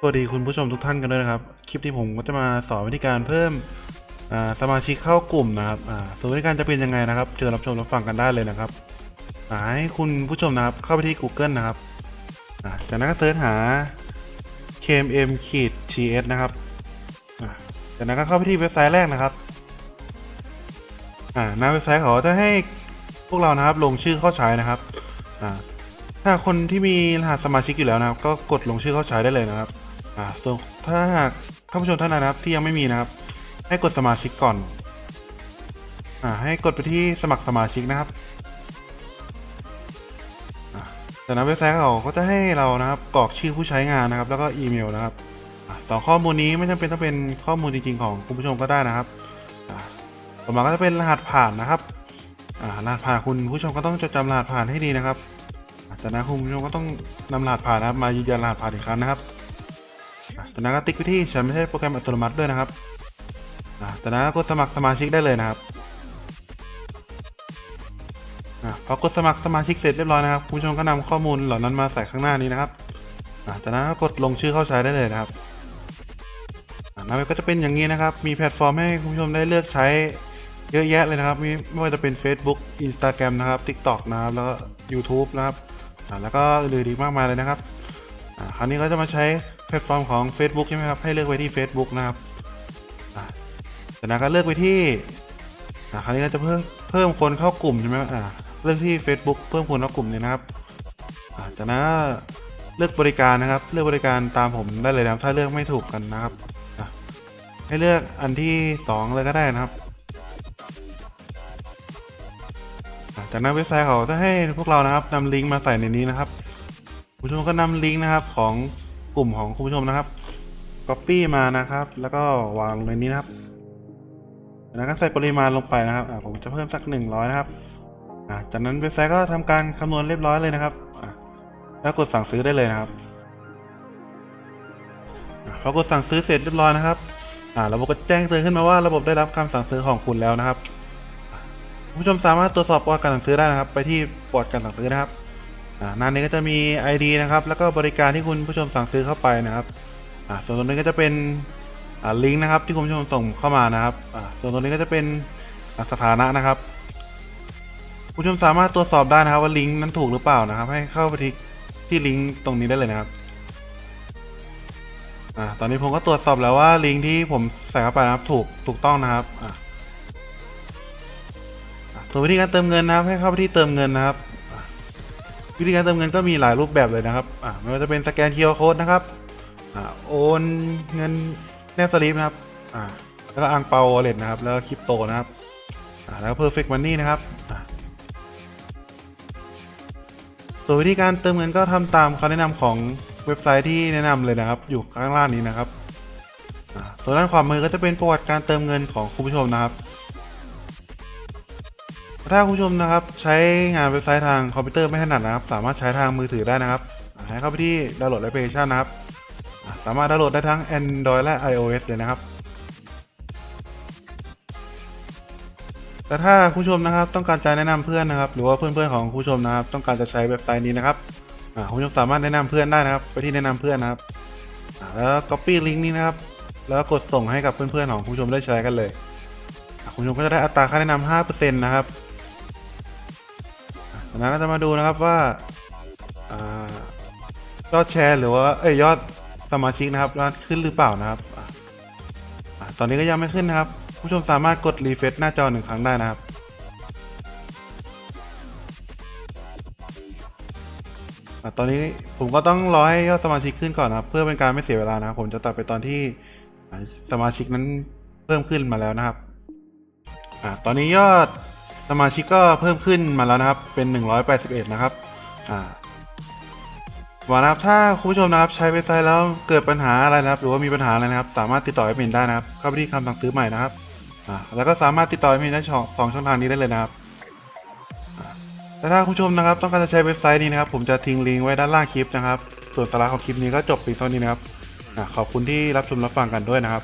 สวัสดีคุณผู้ชมทุกท่านกันด้วยนะครับ คลิปที่ผมก็จะมาสอนวิธีการเพิ่มสมาชิกเข้ากลุ่มนะครับส่วนวิธีการจะเป็นยังไงนะครับเชิญรับชมรับฟังกันได้เลยนะครับให้คุณผู้ชมนะครับเข้าไปที่ Google นะครับจากนั้นก็เสิร์ชหา KMM ขีด TS นะครับจากนั้นก็เข้าไปที่เว็บไซต์แรกนะครับอ่าหน้าเว็บไซต์เขาจะให้พวกเรานะครับลงชื่อเข้าใช้นะครับอ่าถ้าคนที่มีรหัสสมาชิกอยู่แล้วนะครับ ก็กดลงชื่อเข้าใช้ได้เลยนะครับ อ่าส่วนถ้าหากท่านผู้ชมท่านใดนะครับที่ยังไม่มีนะครับ ให้กดสมาชิกก่อน อ่า ให้กดไปที่สมัครสมาชิกนะครับอ่าจากนั้นเว็บไซต์เขาก็จะให้เรานะครับกรอกชื่อผู้ใช้งานนะครับ แล้วก็อีเมลนะครับอ่าสองข้อมูลนี้ไม่จำเป็นต้องเป็นข้อมูลจริงๆของคุณผู้ชมก็ได้นะครับต่อมาก็จะเป็นรหัสผ่านนะครับรหัสผ่านคุณผู้ชมก็ต้องจดจำรหัสผ่านให้ดีนะครับจากนั้นคุณผู้ชมก็ต้องนำรหัสผ่านนะครับมายืนยันรหัสผ่านอีกครั้งนะครับ อะจากนั้นก็ติ๊กไปที่ฉันไม่ใช่โปรแกรมอัตโนมัติด้วยนะครับอ่นั้นก็กดสมัครสมาชิกได้เลยนะครับอพอกดสมัครสมาชิกเสร็จเรียบร้อยนะครับคุณผู้ชมก็นำข้อมูลเหล่านั้นมาใส่ข้างหน้านี้นะครับอะจากนั้นก็กดลงชื่อเข้าใช้ได้เลยนะครับอะหน้าเว็บก็จะเป็นอย่างนี้นะครับ มีแพลตฟอร์มให้คุณผู้ชมได้เลือกใช้เยอะแยะเลยนะครับไม่ว่าจะเป็น Facebook Instagram นะครับ TikTok นะครับ แล้วก็ YouTube นะครับแล้วก็อื่นๆอีกมากมายเลยนะครับคราวนี้ก็จะมาใช้ แพลตฟอร์มของ Facebook ใช่ไหมครับ ให้เลือกไว้ที่ Facebook นะครับอ่าจากนั้นก็เลือกไปที่อ่าคราวนี้ก็จะเพิ่มเพิ่มคนเข้ากลุ่มใช่ไหมอ่าเลือกที่ Facebook เพิ่มคนเข้ากลุ่มเนี่ยนะครับอาจากนั้นเลือกบริการนะครับ เลือกบริการตามผมได้เลยนะครับถ้าเลือกไม่ถูกกันนะครับให้เลือกอันที่สองเลยก็ได้นะครับอะจากนั้นเว็บไซต์เขาจะให้พวกเรานะครับนำลิงก์มาใส่ในนี้นะครับผู้ชมก็นำลิงก์นะครับของ กลุ่มของคุณผู้ชมนะครับ Copy มานะครับ แล้วก็วางลงในนี้นะครับจากนั้นก็ใส่ปริมาณลงไปนะครับผมจะเพิ่มสักหนึ่งร้อยนะครับจากนั้นเว็บไซต์ก็ทำการคำนวณเรียบร้อยเลยนะครับแล้วกดสั่งซื้อได้เลยนะครับพอกดสั่งซื้อเสร็จเรียบร้อยนะครับอ่าระบบก็แจ้งเตือนขึ้นมาว่าระบบได้รับคำสั่งซื้อของคุณแล้วนะครับคุณผู้ชมสามารถตรวจสอบประวัติการสั่งซื้อได้นะครับ ไปที่ประวัติการสั่งซื้อนะครับ หน้านี้ก็จะมี ID นะครับ แล้วก็บริการที่คุณผู้ชมสั่งซื้อเข้าไปนะครับอ่าส่วนตรงนี้ก็จะเป็นอ่าลิงก์นะครับที่คุณผู้ชมส่งเข้ามานะครับอ่าส่วนตรงนี้ก็จะเป็นสถานะนะครับผู้ชมสามารถตรวจสอบได้นะครับว่าลิงก์นั้นถูกหรือเปล่านะครับ ให้เข้าไปที่ที่ลิงก์ตรงนี้ได้เลยนะครับอ่าตอนนี้ผมก็ตรวจสอบแล้วว่าลิงก์ที่ผมใส่เข้าไปนะครับถูกถูกต้องนะครับอ่าส่วนวิธีการเติมเงินนะครับ ให้เข้าไปที่เติมเงินนะครับ วิธีการเติมเงินก็มีหลายรูปแบบเลยนะครับอะไม่ว่าจะเป็นสแกน QR Code นะครับอะโอนเงินแนบสลิปนะครับอะแล้วก็อังเปา wallet นะครับ แล้วก็คริปโตนะครับอะแล้วก็ perfect money นนี่นะครับอะส่วนวิธีการเติมเงินก็ทำตามคำแนะนำของเว็บไซต์ที่แนะนำเลยนะครับ อยู่ข้างล่างนี้นะครับส่วนด้านขวามือก็จะเป็นประวัติการเติมเงินของคุณผู้ชมนะครับ ถ้าคุณผู้ชมนะครับใช้งานเว็บไซต์ทางคอมพิวเตอร์ไม่ถนัดนะครับ สามารถใช้ทางมือถือได้นะครับให้เข้าไปที่ดาวน์โหลดแอปพลิเคชันนะครับ สามารถดาวน์โหลดได้ทั้ง Android และ iOS เลยนะครับ แต่ถ้าคุณผู้ชมนะครับต้องการจะแนะนำเพื่อนนะครับ หรือว่าเพื่อนๆของคุณผู้ชมนะครับ ต้องการจะใช้เว็บไซต์นี้นะครับคุณผู้ชมสามารถแนะนำเพื่อนได้นะครับ ไปที่แนะนำเพื่อนนะครับแล้ว copy ลิงก์นี้นะครับ แล้วกดส่งให้กับเพื่อนๆของคุณผู้ชมได้ใช้กันเลยคุณผู้ชมก็จะได้อัตราค่าแนะนำ5%นะครับ นั้นเราจะมาดูนะครับว่ายอดแชร์หรือว่าเอ้ยยอดสมาชิกนะครับยอดขึ้นหรือเปล่านะครับออตอนนี้ก็ยังไม่ขึ้นนะครับ ผู้ชมสามารถกดรีเฟรชหน้าจอหนึ่งครั้งได้นะครับอตอนนี้ผมก็ต้องรอให้ยอดสมาชิกขึ้นก่อนนะครับ เพื่อเป็นการไม่เสียเวลานะครับ ผมจะตัดไปตอนที่สมาชิกนั้นเพิ่มขึ้นมาแล้วนะครับอตอนนี้ยอด สมาชิกก็เพิ่มขึ้นมาแล้วนะครับเป็น 181 นะครับอ่าหวังนะครับถ้าคุณผู้ชมนะครับใช้เว็บไซต์แล้วเกิดปัญหาอะไรนะครับ หรือว่ามีปัญหาอะไรนะครับ สามารถติดต่อแอดมินได้นะครับเข้าไปที่คำสั่งซื้อใหม่นะครับอ่าแล้วก็สามารถติดต่อแอดมินได้ช่องสองช่องทางนี้ได้เลยนะครับแต่ถ้าคุณผู้ชมนะครับ ต้องการจะใช้เว็บไซต์นี้นะครับผมจะทิ้งลิงก์ไว้ด้านล่างคลิปนะครับ ส่วนสาระของคลิปนี้ก็จบเพียงเท่านี้นะครับขอบคุณที่รับชมรับฟังกันด้วยนะครับ